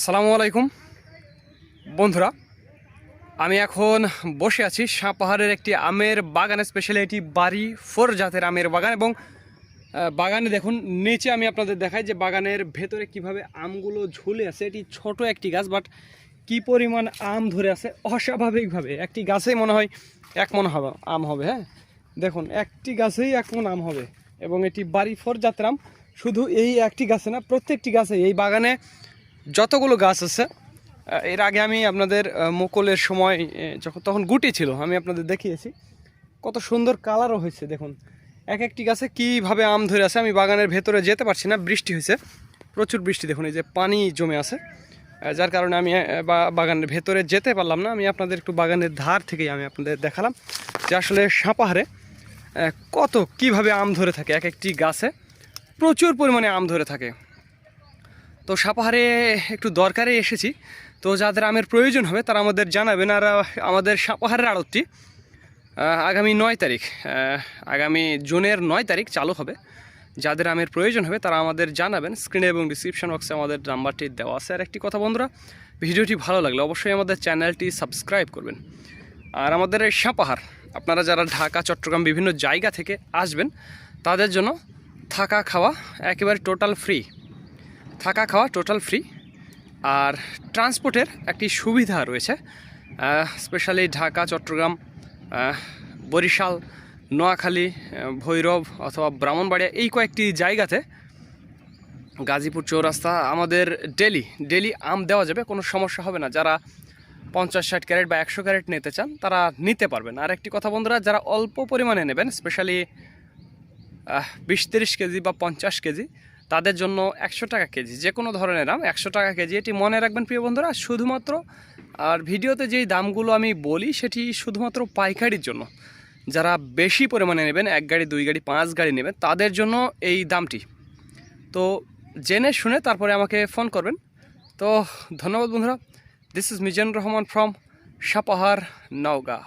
সালামু আলাইকুম। বন্ধুরা, আমি এখন বসে আছি পাহাড়ের একটি আমের বাগানে স্পেশালি এটি বাড়ি, ফোর জাতের আমের বাগান এবং বাগানে দেখুন, নিচে আমি আপনাদের দেখাই যে বাগানের ভেতরে কীভাবে আমগুলো ঝুলে আছে। এটি ছোট একটি গাছ বাট কি পরিমাণ আম ধরে আছে? অস্বাভাবিকভাবে একটি গাছেই মনে হয় এক মন হবে, আম হবে হ্যাঁ? দেখুন, একটি গাছেই এক মন আম হবে এবং এটি বাড়ি, ফোর জাতের আম। শুধু এই একটি গাছে না, প্রত্যেকটি গাছে এই বাগানে যতগুলো গাছ আছে এর আগে আমি আপনাদের মুকুলের সময় যখন, তখন গুটি ছিল, আমি আপনাদের দেখিয়েছি। কত সুন্দর কালারও হয়েছে, দেখুন। এক একটি গাছে কীভাবে আম ধরে আছে, আমি বাগানের ভেতরে যেতে পারছি না, বৃষ্টি হয়েছে। প্রচুর বৃষ্টি, দেখুন, এই যে পানি জমে আছে। যার কারণে আমি বাগানের ভেতরে যেতে পারলাম না। আমি আপনাদের একটু বাগানের ধার থেকেই আমি আপনাদের দেখালাম যে আসলে সাপাহারে কত, কীভাবে আম ধরে থাকে এক একটি গাছে। প্রচুর পরিমাণে আম ধরে থাকে। তো সাপাহারে একটু দরকারে এসেছি। তো যাদের আমের প্রয়োজন হবে, তারা আমাদের জানাবেন আর আমাদের সাপাহারের আড়তটি আগামী নয় তারিখ আগামী জুনের নয় তারিখ চালু হবে। যাদের আমের প্রয়োজন হবে, তারা আমাদের জানাবেন। স্ক্রিনে এবং ডিসক্রিপশন বক্সে আমাদের নাম্বারটি দেওয়া আছে। আর একটি কথা বন্ধুরা, ভিডিওটি ভালো লাগলে অবশ্যই আমাদের চ্যানেলটি সাবস্ক্রাইব করবেন। আর আমাদের এই সাপাহার, আপনারা যারা ঢাকা, চট্টগ্রাম বিভিন্ন জায়গা থেকে আসবেন, তাদের জন্য থাকা খাওয়া একেবারে টোটাল ফ্রি থাকা খাওয়া টোটাল ফ্রি আর ট্রান্সপোর্টের একটি সুবিধা রয়েছে স্পেশালি ঢাকা, চট্টগ্রাম বরিশাল, নোয়াখালী ভৈরব অথবা ব্রাহ্মণবাড়িয়া এই কয়েকটি জায়গাতে গাজীপুর চৌরাস্তা আমাদের ডেলি ডেলি আম দেওয়া যাবে, কোনো সমস্যা হবে না। যারা পঞ্চাশ, ষাট ক্যারেট বা একশো ক্যারেট নিতে চান, তারা নিতে পারবেন। আর একটি কথা বন্ধুরা, যারা অল্প পরিমাণে নেবেন স্পেশালি বিশ তিরিশ কেজি বা পঞ্চাশ কেজি তাদের জন্য একশো টাকা কেজি যে কোনো ধরনের আম একশো টাকা কেজি। এটি মনে রাখবেন প্রিয় বন্ধুরা, শুধুমাত্র আর ভিডিওতে যেই দামগুলো আমি বলি, সেটি শুধুমাত্র পাইকারির জন্য। যারা বেশি পরিমাণে নেবেন, এক গাড়ি, দুই গাড়ি, পাঁচ গাড়ি নেবেন, তাদের জন্য এই দামটি। তো জেনে শুনে তারপরে আমাকে ফোন করবেন। তো ধন্যবাদ বন্ধুরা। This is Mizanur Rahman from Sapahar Naogaon